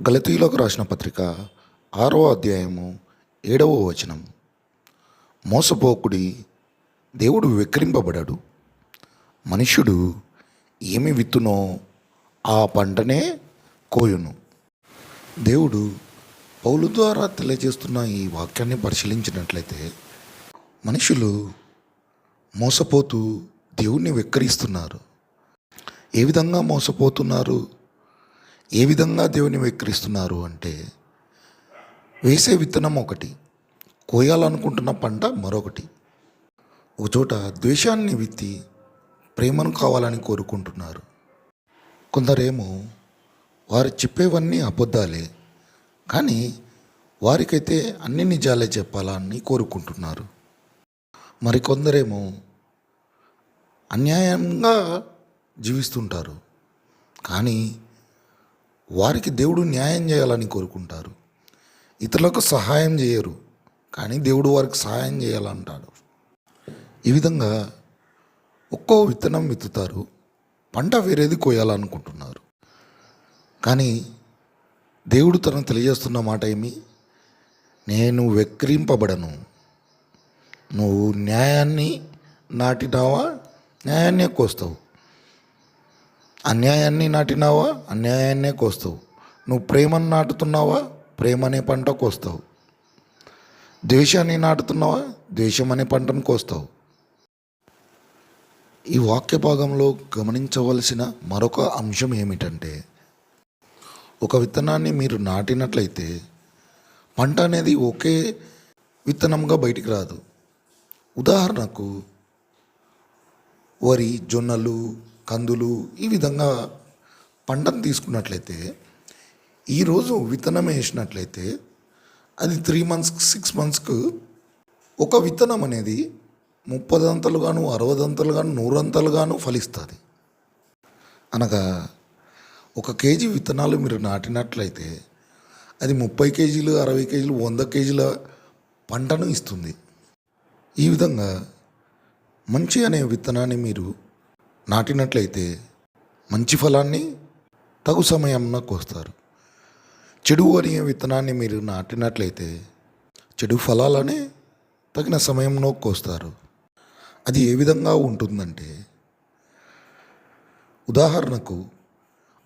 గలతీలోకి రాసిన పత్రిక ఆరో అధ్యాయము ఏడవ వచనం. మోసపోకుడి దేవుడు విక్రింపబడడు. మనుష్యుడు ఏమి విత్తునో ఆ పంటనే కోయును. దేవుడు పౌలు ద్వారా తెలియజేస్తున్న ఈ వాక్యాన్ని పరిశీలించినట్లయితే మనుషులు మోసపోతూ దేవుణ్ణి వెక్కిరిస్తున్నారు ఏ విధంగా మోసపోతున్నారు? ఏ విధంగా దేవుని వెక్కిరిస్తున్నారు అంటే వేసే విత్తనం ఒకటి కోయాలనుకుంటున్న పంట మరొకటి. ఒకచోట ద్వేషాన్ని విత్తి ప్రేమను కావాలని కోరుకుంటున్నారు. కొందరేమో వారు చెప్పేవన్నీ అబద్ధాలే కానీ వారికైతే అన్ని నిజాలే చెప్పాలని కోరుకుంటున్నారు. మరికొందరేమో అన్యాయంగా జీవిస్తుంటారు కానీ వారికి దేవుడు న్యాయం చేయాలని కోరుకుంటారు. ఇతరులకు సహాయం చేయరు కానీ దేవుడు వారికి సహాయం చేయాలంటాడు. ఈ విధంగా ఒక్కో విత్తనం విత్తుతారు పంట వేరేది కోయాలనుకుంటున్నారు. కానీ దేవుడు తనకు తెలియజేస్తున్న మాట ఏమి? నేను వెక్కిరింపబడను. నువ్వు న్యాయాన్ని నాటినావా? న్యాయాన్నే కోస్తావు. అన్యాయాన్ని నాటినావా? అన్యాయాన్నే కోస్తావు. నువ్వు ప్రేమను నాటుతున్నావా? ప్రేమ అనే పంట కోస్తావు. ద్వేషాన్ని నాటుతున్నావా? ద్వేషం అనే పంటను కోస్తావు. ఈ వాక్య భాగంలో గమనించవలసిన మరొక అంశం ఏమిటంటే ఒక విత్తనాన్ని మీరు నాటినట్లయితే పంట అనేది ఒకే విత్తనంగా బయటికి రాదు. ఉదాహరణకు వరి జొన్నలు కందులు ఈ విధంగా పంటను తీసుకున్నట్లయితే ఈరోజు విత్తనం వేసినట్లయితే అది త్రీ మంత్స్కి సిక్స్ మంత్స్కు ఒక విత్తనం అనేది ముప్పదంతలుగాను అరవదంతలుగాను నూరంతలుగాను ఫలిస్తుంది. అనగా ఒక కేజీ విత్తనాలు మీరు నాటినట్లయితే అది ముప్పై కేజీలు అరవై కేజీలు వంద కేజీల పంటను ఇస్తుంది. ఈ విధంగా మంచి అనే విత్తనాన్ని మీరు నాటినట్లయితే మంచి ఫలాన్ని తగు సమయంలో కోస్తారు. చెడు అనే విత్తనాన్ని మీరు నాటినట్లయితే చెడు ఫలాలనే తగిన సమయంలో కోస్తారు. అది ఏ విధంగా ఉంటుందంటే ఉదాహరణకు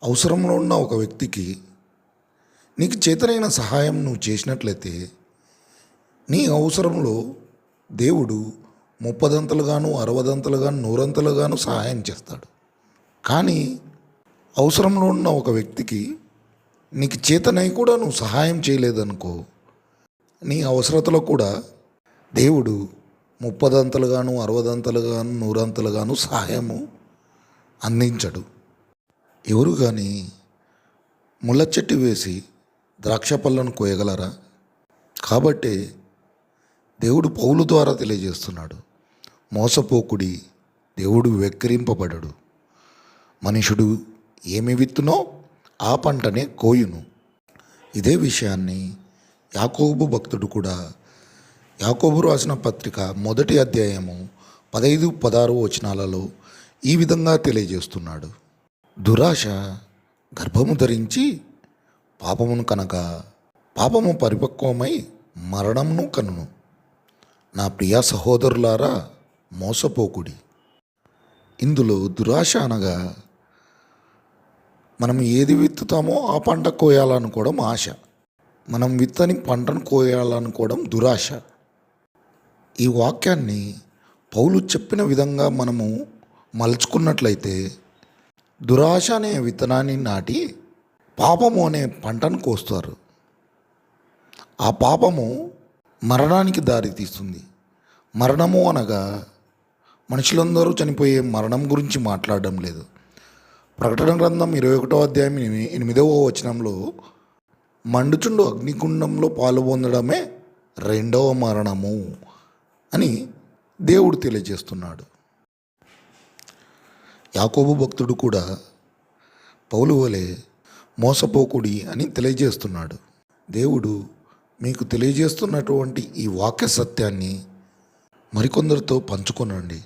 అవసరంలో ఉన్న ఒక వ్యక్తికి నీకు చేతనైన సహాయం నువ్వు చేసినట్లయితే నీ అవసరంలో దేవుడు ముప్పదంతలుగాను అరవదంతలుగాను నూరంతలుగాను సహాయం చేస్తాడు. కానీ అవసరంలో ఉన్న ఒక వ్యక్తికి నీకు చేతనై కూడా నువ్వు సహాయం చేయలేదనుకో నీ అవసరతలో కూడా దేవుడు ముప్పదంతలుగాను అరవదంతలుగాను నూరంతలుగాను సహాయము అందించడు. ఎవరు కానీ ముళ్ళ చెట్టు వేసి ద్రాక్ష పళ్ళను కోయగలరా? కాబట్టి దేవుడు పౌలు ద్వారా తెలియజేస్తున్నాడు. మోసపోకుడి దేవుడు వెక్కిరింపబడడు. మనుషుడు ఏమి విత్తునో ఆ పంటనే కోయును. ఇదే విషయాన్ని యాకోబు భక్తుడు కూడా యాకోబు రాసిన పత్రిక మొదటి అధ్యాయము పదైదు పదహారు వచనాలలో ఈ విధంగా తెలియజేస్తున్నాడు. దురాశ గర్భము ధరించి పాపమును కనుక పాపము పరిపక్వమై మరణమును కనును. నా ప్రియ సహోదరులారా మోసపోకుడి. ఇందులో దురాశ అనగా మనం ఏది విత్తుతామో ఆ పంట కోయాలనుకోవడం ఆశ. మనం విత్తని పంటను కోయాలనుకోవడం దురాశ. ఈ వాక్యాన్ని పౌలు చెప్పిన విధంగా మనము మలుచుకున్నట్లయితే దురాశ అనే విత్తనాన్ని నాటి పాపము అనే పంటను కోస్తారు. ఆ పాపము మరణానికి దారితీస్తుంది. మరణము అనగా మనుషులందరూ చనిపోయే మరణం గురించి మాట్లాడడం లేదు. ప్రకటన గ్రంథం ఇరవై ఒకటో అధ్యాయం ఎనిమిదవ వచనంలో మండుచుండు అగ్నికుండంలో పాలు పొందడమే రెండవ మరణము అని దేవుడు తెలియజేస్తున్నాడు. యాకోబు భక్తుడు కూడా పౌలు వలె మోసపోకుడి అని తెలియజేస్తున్నాడు. దేవుడు మీకు తెలియజేస్తున్నటువంటి ఈ వాక్య సత్యాన్ని మరికొందరితో పంచుకొనండి.